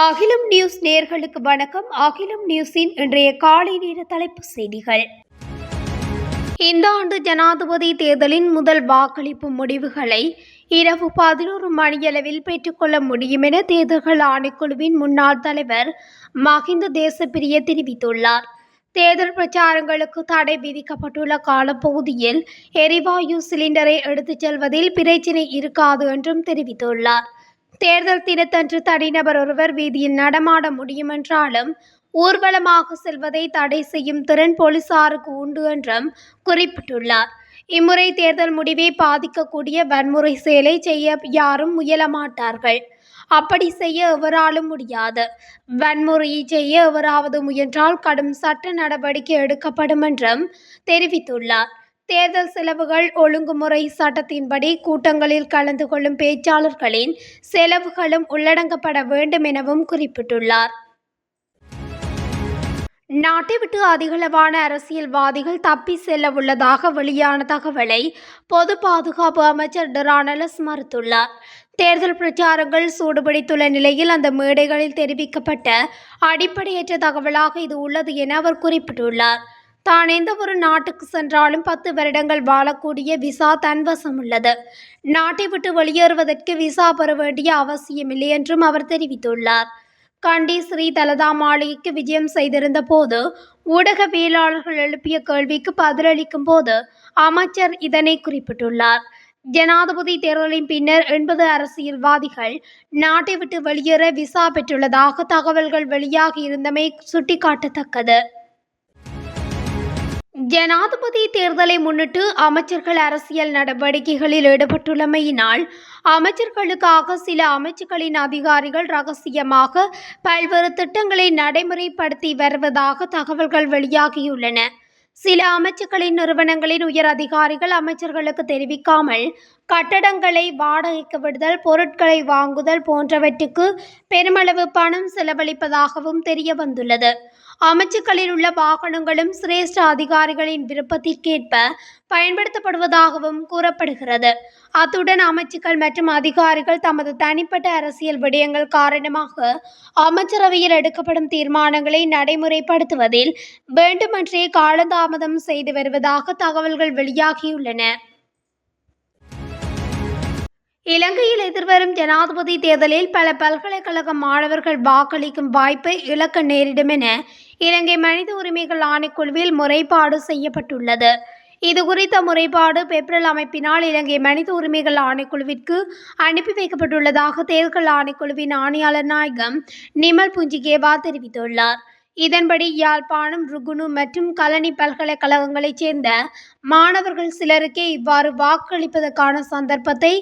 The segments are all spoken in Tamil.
அகிலம் நியூஸ் நேர்களுக்கு வணக்கம். அகிலம் நியூஸின் இன்றைய காலை நேர தலைப்பு செய்திகள். இந்த ஆண்டு ஜனாதிபதி தேர்தலின் முதல் வாக்களிப்பு முடிவுகளை இரவு பதினோரு மணியளவில் பெற்றுக்கொள்ள முடியும் என தேர்தல்கள் ஆணைக்குழுவின் முன்னாள் தலைவர் மஹிந்த தேசப்பிரிய தெரிவித்துள்ளார். தேர்தல் பிரச்சாரங்களுக்கு தடை விதிக்கப்பட்டுள்ள காலப்பகுதியில் எரிவாயு சிலிண்டரை எடுத்துச் செல்வதில் பிரச்சினை இருக்காது என்றும் தெரிவித்துள்ளார். தேர்தல் தினத்தன்று தனிநபர் ஒருவர் வீதியில் நடமாட முடியும் என்றாலும் ஊர்வலமாக செல்வதை தடை செய்யும் திறன் போலீசாருக்கு உண்டு என்றும் குறிப்பிட்டுள்ளார். இம்முறை தேர்தல் முடிவை பாதிக்கக்கூடிய வன்முறை செயலை செய்ய யாரும் முயல மாட்டார்கள் அப்படி செய்ய எவராலும் முடியாது. வன்முறையை செய்ய எவராவது முயன்றால் கடும் சட்ட நடவடிக்கை எடுக்கப்படும் என்றும் தெரிவித்துள்ளார். தேர்தல் செலவுகள் ஒழுங்குமுறை சட்டத்தின்படி கூட்டங்களில் கலந்து கொள்ளும் பேச்சாளர்களின் செலவுகளும் உள்ளடங்கப்பட வேண்டும் எனவும் குறிப்பிட்டுள்ளார். நாட்டை விட்டு அதிகளவான அரசியல்வாதிகள் தப்பி செல்ல உள்ளதாக வெளியான தகவலை பொது பாதுகாப்பு அமைச்சர் டெரானலஸ் மறுத்துள்ளார். தேர்தல் பிரச்சாரங்கள் சூடுபிடித்துள்ள நிலையில் அந்த மேடைகளில் தெரிவிக்கப்பட்ட அடிப்படையற்ற தகவலாக இது உள்ளது என அவர் குறிப்பிட்டுள்ளார். தான் எந்த ஒரு நாட்டுக்கு சென்றாலும் பத்து வருடங்கள் வாழக்கூடிய விசா தன்வசம் உள்ளது நாட்டை விட்டு வெளியேறுவதற்கு விசா பெற வேண்டிய அவசியமில்லை என்றும் அவர் தெரிவித்துள்ளார். கண்டி ஸ்ரீ தலதா மாளிகைக்கு விஜயம் செய்திருந்த போது ஊடகவியலாளர்கள் எழுப்பிய கேள்விக்கு பதிலளிக்கும் போது அமைச்சர் இதனை குறிப்பிட்டுள்ளார். ஜனாதிபதி தேர்தலின் பின்னர் எண்பது அரசியல்வாதிகள் நாட்டை விட்டு வெளியேற விசா பெற்றுள்ளதாக தகவல்கள் வெளியாகி இருந்தமை சுட்டிக்காட்டத்தக்கது. ஜனாதிபதி தேர்தலை முன்னிட்டு அமைச்சர்கள் அரசியல் நடவடிக்கைகளில் ஈடுபட்டுள்ளமையினால் அமைச்சர்களுக்காக சில அமைச்சுகளின் அதிகாரிகள் ரகசியமாக பல்வேறு திட்டங்களை நடைமுறைப்படுத்தி வருவதாக தகவல்கள் வெளியாகியுள்ளன. சில அமைச்சுக்களின் நிறுவனங்களின் உயர் அதிகாரிகள் அமைச்சர்களுக்கு தெரிவிக்காமல் கட்டடங்களை வாடகைக்கு விடுதல் பொருட்களை வாங்குதல் போன்றவற்றுக்கு பெருமளவு பணம் செலவழிப்பதாகவும் தெரிய வந்துள்ளது அமைச்சுக்களில் உள்ள வாகனங்களும் சிரேஷ்ட அதிகாரிகளின் விருப்பத்திற்கேற்ப பயன்படுத்தப்படுவதாகவும் கூறப்படுகிறது. அத்துடன் அமைச்சுக்கள் மற்றும் அதிகாரிகள் தமது தனிப்பட்ட அரசியல் விடயங்கள் காரணமாக அமைச்சரவையில் எடுக்கப்படும் தீர்மானங்களை நடைமுறைப்படுத்துவதில் வேண்டுமென்றே காலதாமதம் செய்து வருவதாக தகவல்கள் வெளியாகியுள்ளன. இலங்கையில் எதிர்வரும் ஜனாதிபதி தேர்தலில் பல பல்கலைக்கழக மாணவர்கள் வாக்களிக்கும் வாய்ப்பை இழக்க நேரிடும் என இலங்கை மனித உரிமைகள் ஆணைக்குழுவில் முறைப்பாடு செய்யப்பட்டுள்ளது. இது குறித்த முறைப்பாடு பெப்ரல் அமைப்பினால் இலங்கை மனித உரிமைகள் ஆணைக்குழுவிற்கு அனுப்பி வைக்கப்பட்டுள்ளதாக தேர்தல் ஆணைக்குழுவின் ஆணையாளர் நாயகம் நிமல் புஞ்சிகேவா தெரிவித்துள்ளார். இதன்படி யாழ்ப்பாணம் ருகுணு மற்றும் கலனி பல்கலைக்கழகங்களைச் சேர்ந்த மாணவர்கள் சிலருக்கே இவ்வாறு வாக்களிப்பதற்கான சந்தர்ப்பத்தை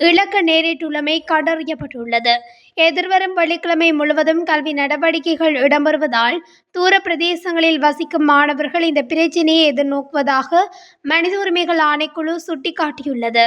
இழக்க நேரிட்டுள்ளமை கண்டறியப்பட்டுள்ளது. எதிர்வரும் வெள்ளிக்கிழமை முழுவதும் கல்வி நடவடிக்கைகள் இடம்பெறுவதால் தூர பிரதேசங்களில் வசிக்கும் மாணவர்கள் இந்த பிரச்சினையை எதிர்நோக்குவதாக மனித உரிமைகள் ஆணைக்குழு சுட்டிக்காட்டியுள்ளது.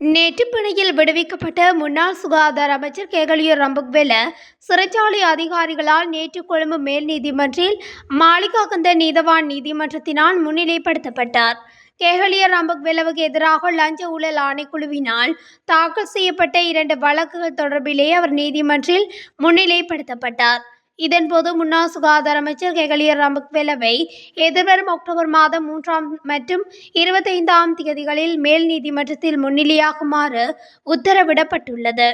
நேற்று பிணையில் விடுவிக்கப்பட்ட முன்னாள் சுகாதார அமைச்சர் கேகலியர் ரம்புக்வெல சிறைச்சாலை அதிகாரிகளால் நேற்று கொழும்பு மேல் நீதிமன்றில் மாளிகாகந்த நீதவான் நீதிமன்றத்தினால் முன்னிலைப்படுத்தப்பட்டார். கேகலியர் ரம்புக்வெலவுக்கு எதிராக லஞ்ச ஊழல் ஆணைக்குழுவினால் தாக்கல் செய்யப்பட்ட இரண்டு வழக்குகள் தொடர்பிலே அவர் நீதிமன்றில் முன்னிலைப்படுத்தப்பட்டார். இதன்போது முன்னாள் சுகாதார அமைச்சர் கெகலியர் ரம்பக்வெலவை எதிர்வரும் அக்டோபர் மாதம் மூன்றாம் மற்றும் இருபத்தைந்தாம் தேதிகளில் மேல் நீதிமன்றத்தில் முன்னிலையாகுமாறு உத்தரவிடப்பட்டுள்ளது.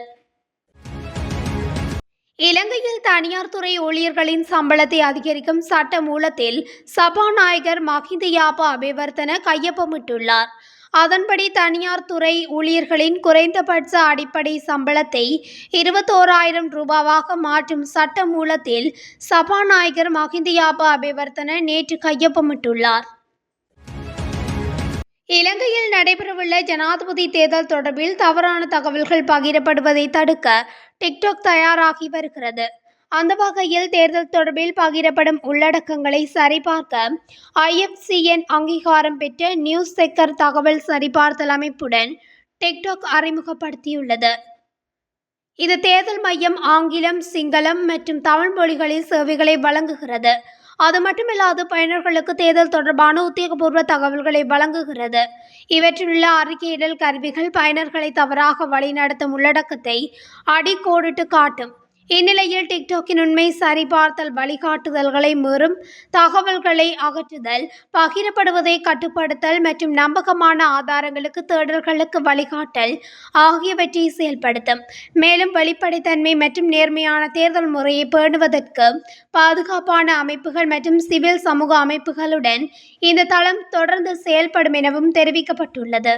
இலங்கையில் தனியார் துறை ஊழியர்களின் சம்பளத்தை அதிகரிக்கும் சட்ட மூலத்தில் சபாநாயகர் மஹிந்த யாபா அபிவர்த்தன கையொப்பமிட்டுள்ளார். அதன்படி தனியார் துறை ஊழியர்களின் குறைந்தபட்ச அடிப்படை சம்பளத்தை இருபத்தோராயிரம் ரூபாவாக மாற்றும் சட்ட மூலத்தில் சபாநாயகர் மஹிந்தியாபா அபிவர்த்தன நேற்று கையொப்பமிட்டுள்ளார். இலங்கையில் நடைபெறவுள்ள ஜனாதிபதி தேர்தல் தொடர்பில் தவறான தகவல்கள் பகிரப்படுவதை தடுக்க டிக்டாக் தயாராகி வருகிறது. அந்த வகையில் தேர்தல் தொடர்பில் பகிரப்படும் உள்ளடக்கங்களை சரிபார்க்க ஐஎஃப்சிஎன் அங்கீகாரம் பெற்ற நியூஸ் செக்கர் தகவல் சரிபார்த்தல் அமைப்புடன் டிக்டாக் அறிமுகப்படுத்தியுள்ளது. இது தேர்தல் மையம் ஆங்கிலம் சிங்களம் மற்றும் தமிழ் மொழிகளில் சேவைகளை வழங்குகிறது. அது மட்டுமில்லாது பயனர்களுக்கு தேர்தல் தொடர்பான உத்தியோகபூர்வ தகவல்களை வழங்குகிறது. இவற்றிலுள்ள அறிக்கையிடல் கருவிகள் பயனர்களை தவறாக வழிநடத்தும் உள்ளடக்கத்தை அடிக்கோடிட்டு காட்டும். இந்நிலையில் டிக்டாக்கின் உண்மை சரிபார்த்தல் வழிகாட்டுதல்களை மீறும் தகவல்களை அகற்றுதல் பகிரப்படுவதை கட்டுப்படுத்தல் மற்றும் நம்பகமான ஆதாரங்களுக்கு தேடல்களுக்கு வழிகாட்டல் ஆகியவற்றை செயல்படுத்தும். மேலும் வெளிப்படைத்தன்மை மற்றும் நேர்மையான தேர்தல் முறையை பேணுவதற்கு பாதுகாப்பான அமைப்புகள் மற்றும் சிவில் சமூக அமைப்புகளுடன் இந்த தளம் தொடர்ந்து செயல்படும் எனவும் தெரிவிக்கப்பட்டுள்ளது.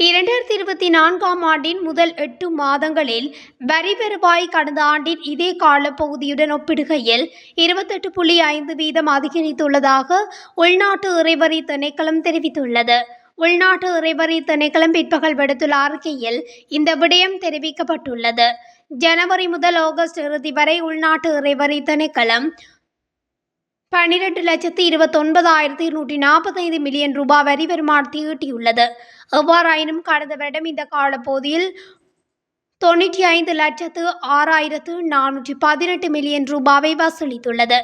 இரண்டாயிரத்தி இருபத்தி நான்காம் ஆண்டின் முதல் எட்டு மாதங்களில் வரி வருவாய் கடந்த ஆண்டின் இதே காலப்பகுதியுடன் ஒப்பிடுகையில் இருபத்தெட்டு புள்ளி ஐந்து வீதம் அதிகரித்துள்ளதாக உள்நாட்டு இறைவரி திணைக்களம் தெரிவித்துள்ளது. உள்நாட்டு இறைவரி திணைக்களம் பிற்பகல் விடுத்துள்ள அறிக்கையில் இந்த விடயம் தெரிவிக்கப்பட்டுள்ளது. ஜனவரி முதல் ஆகஸ்ட் இறுதி வரை உள்நாட்டு இறைவரி திணைக்களம் பனிரெண்டு லட்சத்து இருபத்தொன்பதாயிரத்தி நூற்றி நாற்பத்தைந்து மில்லியன் ரூபாய் வரி வருமானத்தை ஈட்டியுள்ளது எவ்வாறாயினும் கடந்த வருடம் இந்த காலப்பகுதியில் தொண்ணூற்றி ஐந்து லட்சத்து ஆறாயிரத்து நானூற்றி பதினெட்டு மில்லியன் ரூபாவை வசூலித்துள்ளது.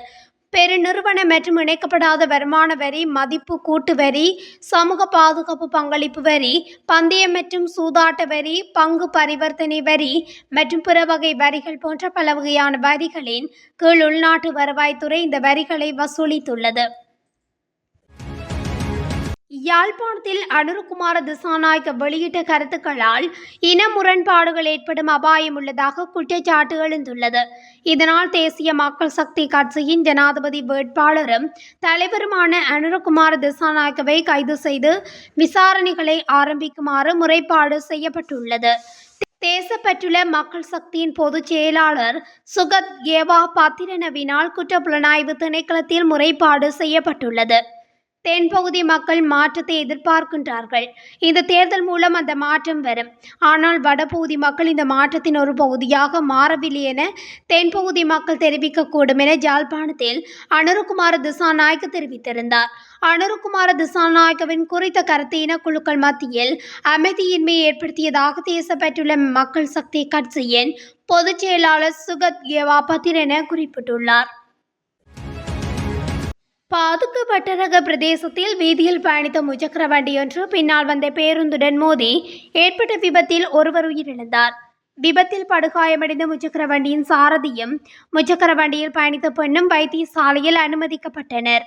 பெருநிறுவன மற்றும் இணைக்கப்படாத வருமான வரி மதிப்பு கூட்டு வரி சமூக பாதுகாப்பு பங்களிப்பு வரி பந்தயம் மற்றும் சூதாட்ட வரி பங்கு பரிவர்த்தனை வரி மற்றும் பிற வகை வரிகள் போன்ற பல வகையான வரிகளின் கீழ் உள்நாட்டு வருவாய்த்துறை இந்த வரிகளை வசூலித்துள்ளது. யாழ்ப்பாணத்தில் அனுருகுமார திசாநாயக்க வெளியிட்ட கருத்துக்களால் இன முரண்பாடுகள் ஏற்படும் அபாயம் உள்ளதாக குற்றச்சாட்டு எழுந்துள்ளது. இதனால் தேசிய மக்கள் சக்தி கட்சியின் ஜனாதிபதி வேட்பாளரும் தலைவருமான அனுருகுமார திசாநாயக்கவை கைது செய்து விசாரணைகளை ஆரம்பிக்குமாறு முறைப்பாடு செய்யப்பட்டுள்ளது. தேசப்பற்றுள்ள மக்கள் சக்தியின் பொதுச் செயலாளர் சுகத் ஏவா பத்திரனவினால் குற்றப்புலனாய்வு திணைக்களத்தில் முறைப்பாடு செய்யப்பட்டுள்ளது. தென்பகுதி மக்கள் மாற்றத்தை எதிர்பார்க்கின்றார்கள். இந்த தேர்தல் மூலம் அந்த மாற்றம் வரும். ஆனால் வடபகுதி மக்கள் இந்த மாற்றத்தின் ஒரு பகுதியாக மாறவில்லை என தென்பகுதி மக்கள் தெரிவிக்கக்கூடும் என ஜாழ்ப்பாணத்தில் அனுருகுமார திசாநாயக்க தெரிவித்திருந்தார். அனுருகுமார திசாநாயக்கவின் குறித்த கருத்து இனக்குழுக்கள் மத்தியில் அமைதியின்மையை ஏற்படுத்தியதாக தேசப்பட்டுள்ள மக்கள் சக்தி கட்சியின் பொதுச் செயலாளர் சுகத் கேவா பத்திரன குறிப்பிட்டுள்ளார். பாதுகாப்பட்ட ரக பிரதேசத்தில் வீதியில் பயணித்த முச்சக்கர வண்டியொன்று பின்னால் வந்த பேருந்துடன் மோதி ஏற்பட்ட விபத்தில் ஒருவர் உயிரிழந்தார். விபத்தில் படுகாயமடைந்த முச்சக்கர வண்டியின் சாரதியும் முச்சக்கர வண்டியில் பயணித்த பெண்ணும் வைத்தியசாலையில் அனுமதிக்கப்பட்டனர்.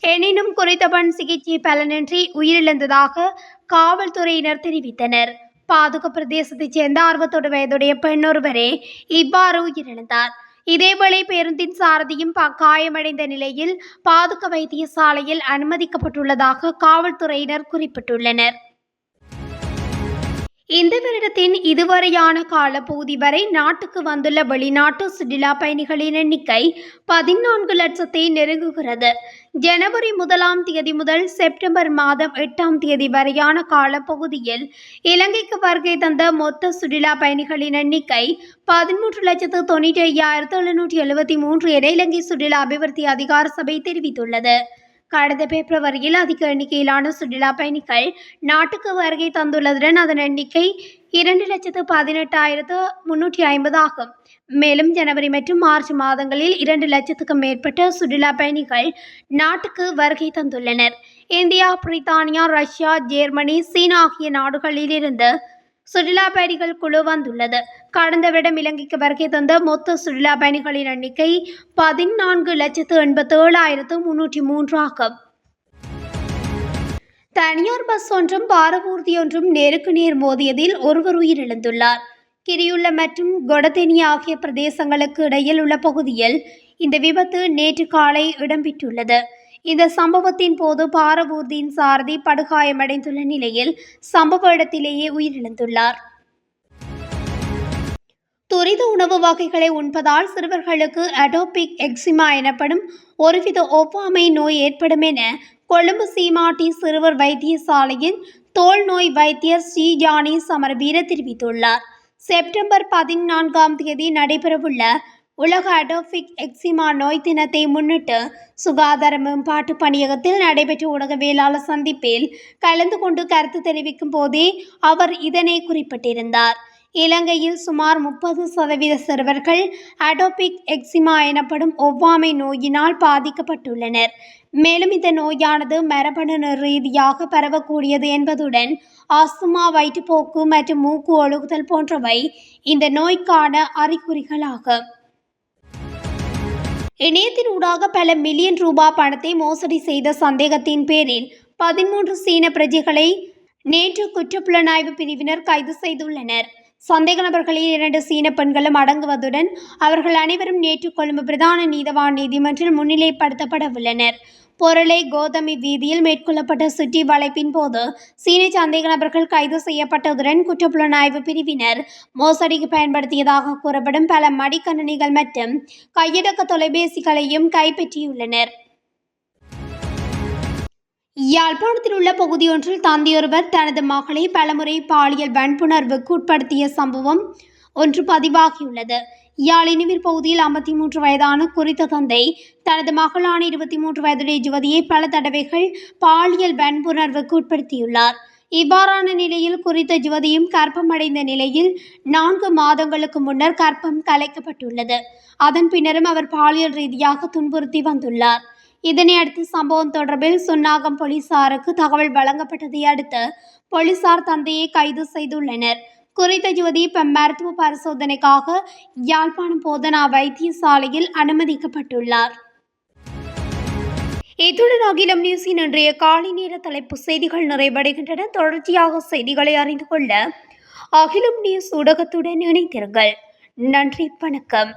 எனினும் குறித்த பெண் சிகிச்சை பலனின்றி உயிரிழந்ததாக காவல்துறையினர் தெரிவித்தனர். பாதுக பிரதேசத்தைச் சேர்ந்த அறுபத்தோடு வயதுடைய பெண் ஒருவரே இவ்வாறு உயிரிழந்தார். இதேவேளை பேருந்தின் சாரதியும் ப- காயமடைந்த நிலையில் பாதுக வைத்தியசாலையில் அனுமதிக்கப்பட்டுள்ளதாக காவல்துறையினர் குறிப்பிட்டுள்ளனர். இந்த வருடத்தின் இதுவரையான காலப்பகுதி வரை நாட்டுக்கு வந்துள்ள வெளிநாட்டு சுற்றுலா பயணிகளின் எண்ணிக்கை பதினான்கு லட்சத்தை நெருங்குகிறது. ஜனவரி முதலாம் தேதி முதல் செப்டம்பர் மாதம் எட்டாம் தேதி வரையான காலப்பகுதியில் இலங்கைக்கு வருகை தந்த மொத்த சுற்றுலா பயணிகளின் எண்ணிக்கை பதிமூன்று லட்சத்து தொண்ணூற்றி ஐயாயிரத்து எழுநூற்றி எழுபத்தி மூன்று என இலங்கை சுற்றுலா அபிவிருத்தி அதிகார சபை தெரிவித்துள்ளது. கடந்த பிப்ரவரியில் அதிக எண்ணிக்கையிலான சுற்றுலா பயணிகள் நாட்டுக்கு வருகை தந்துள்ளதுடன் அதன் எண்ணிக்கை இரண்டு லட்சத்து பதினெட்டாயிரத்து முன்னூற்றி ஐம்பது ஆகும். மேலும் ஜனவரி மற்றும் மார்ச் மாதங்களில் இரண்டு லட்சத்துக்கும் மேற்பட்ட சுற்றுலா பயணிகள் நாட்டுக்கு வருகை தந்துள்ளனர். இந்தியா பிரித்தானியா ரஷ்யா ஜெர்மனி சீனா ஆகிய நாடுகளிலிருந்து சுற்றுலா பயணிகள் குழு வந்துள்ளது. கடந்த வருடம் இலங்கைக்கு வருகை தந்த மொத்த சுற்றுலா பயணிகளின் எண்ணிக்கை பதினான்கு லட்சத்து எண்பத்தி ஏழாயிரத்து முன்னூற்றி மூன்று ஆகும். தனியார் பஸ் ஒன்றும் பாரவூர்தி ஒன்றும் நேருக்கு நேர் மோதியதில் ஒருவர் உயிரிழந்துள்ளார். கிரியுள்ள மற்றும் கொடதெனி ஆகிய பிரதேசங்களுக்கு இடையில் உள்ள பகுதியில் இந்த விபத்து நேற்று காலை இடம்பெற்றுள்ளது. இந்த சம்பவத்தின் போது பாரவூர்தியின் சாரதி படுகாயமடைந்துள்ள நிலையில் சம்பவ இடத்திலேயே உயிரிழந்துள்ளார். துரித உணவு வகைகளை உண்பதால் சிறுவர்களுக்கு அடோபிக் எக்ஸிமா எனப்படும் ஒருவித ஒவ்வாமை நோய் ஏற்படும் என கொழும்பு சீமாட்டி சிறுவர் வைத்தியசாலையின் தோல் நோய் வைத்தியர் ஸ்ரீஜானி சமரவீர தெரிவித்துள்ளார். செப்டம்பர் பதினான்காம் தேதி நடைபெறவுள்ள உலக அடோபிக் எக்ஸிமா நோய் தினத்தை முன்னிட்டு சுகாதார மேம்பாட்டு பணியகத்தில் நடைபெற்ற ஊடகவியலாளர் சந்திப்பில் கலந்து கொண்டு கருத்து தெரிவிக்கும் போதே அவர் இதனை குறிப்பிட்டிருந்தார். இலங்கையில் சுமார் முப்பது சதவீத சிறுவர்கள் அடோபிக் எக்ஸிமா எனப்படும் ஒவ்வாமை நோயினால் பாதிக்கப்பட்டுள்ளனர். மேலும் இந்த நோயானது மரபணு ரீதியாக பரவக்கூடியது என்பதுடன் ஆஸ்துமா வயிற்றுப்போக்கு மற்றும் மூக்கு ஒழுகுதல் போன்றவை இந்த நோய்க்கான அறிகுறிகளாகும். இணையத்தின் ஊடாக பல மில்லியன் ரூபாய் பணத்தை மோசடி செய்த சந்தேகத்தின் பேரில் பதிமூன்று சீன பிரஜைகளை நேற்று குற்றப்புலனாய்வு பிரிவினர் கைது செய்துள்ளனர். சந்தேக நபர்களில் இரண்டு சீன பெண்களும் அடங்குவதுடன் அவர்கள் அனைவரும் நேற்று கொழும்பு பிரதான நீதவான் நீதிமன்றில் முன்னிலைப்படுத்தப்பட உள்ளனர் பொருளை கோதமி வீதியில் மேற்கொள்ளப்பட்ட சுற்றி வளைப்பின் போது சீன சந்தேக நபர்கள் கைது செய்யப்பட்டதுடன் குற்றப்புலனாய்வு பிரிவினர் மோசடிக்கு பயன்படுத்தியதாக கூறப்படும் பல மடிக்கணினிகள் மற்றும் கையடக்க தொலைபேசிகளையும் கைப்பற்றியுள்ளனர். யாழ்ப்பாணத்தில் உள்ள பகுதியொன்றில் தந்தையொருவர் தனது மகளை பலமுறை பாலியல் வன்புணர்வுக்கு உட்படுத்திய சம்பவம் ஒன்று பதிவாகியுள்ளது. யாழினிவிர் பகுதியில் ஐம்பத்தி மூன்று வயதான குறித்த தந்தை தனது மகளான இருபத்தி மூன்று வயதுடைய யுவதியை பல தடவைகள் பாலியல் வன்புணர்வுக்கு உட்படுத்தியுள்ளார். இவ்வாறான நிலையில் குறித்த யுவதியும் கற்பமடைந்த நிலையில் நான்கு மாதங்களுக்கு முன்னர் கர்ப்பம் கலைக்கப்பட்டுள்ளது. அதன் பின்னரும் அவர் பாலியல் ரீதியாக துன்புறுத்தி வந்துள்ளார். இதனை அடுத்து சம்பவம் தொடர்பில் சுன்னாகம் போலீசாருக்கு தகவல் வழங்கப்பட்டதை அடுத்து போலீசார் தந்தையை கைது செய்துள்ளனர். குறித்த யுவதி இப்போ மருத்துவ பரிசோதனைக்காக யாழ்ப்பாணம் போதனா வைத்தியசாலையில் அனுமதிக்கப்பட்டுள்ளார். இத்துடன் அகிலம் நியூஸின் இன்றைய காலை நேர தலைப்பு செய்திகள் நிறைவடைகின்றன. தொடர்ச்சியாக செய்திகளை அறிந்து கொள்ள அகிலம் நியூஸ் ஊடகத்துடன் இணைந்திருங்கள். நன்றி வணக்கம்.